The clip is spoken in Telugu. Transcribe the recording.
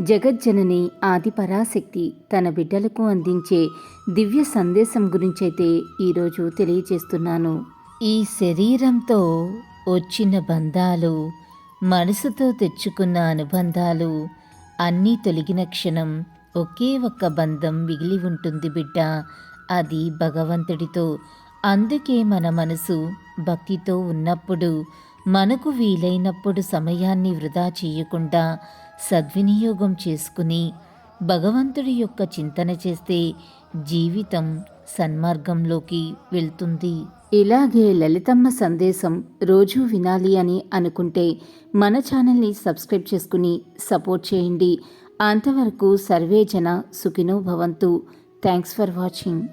జగజ్జనని ఆది పరాశక్తి తన బిడ్డలకు అందించే దివ్య సందేశం గురించైతే ఈరోజు తెలియజేస్తున్నాను. ఈ శరీరంతో వచ్చిన బంధాలు మనసుతో తెచ్చుకున్న అనుబంధాలు అన్నీ తొలగిన క్షణం ఒకే ఒక్క బంధం మిగిలి ఉంటుంది బిడ్డ. అది భగవంతుడితో అందుకే మన మనసు భక్తితో ఉన్నప్పుడు మనకు వీలైనప్పుడు సమయాన్ని వృధా చేయకుండా సద్వినియోగం చేసుకుని భగవంతుడి యొక్క చింతన చేస్తే జీవితం సన్మార్గంలోకి వెళ్తుంది. ఇలాగే లలితమ్మ సందేశం రోజూ వినాలి అని అనుకుంటే మన ఛానల్ని సబ్స్క్రైబ్ చేసుకుని సపోర్ట్ చేయండి. అంతవరకు సర్వే జన సుఖినో భవంతు. Thanks for watching.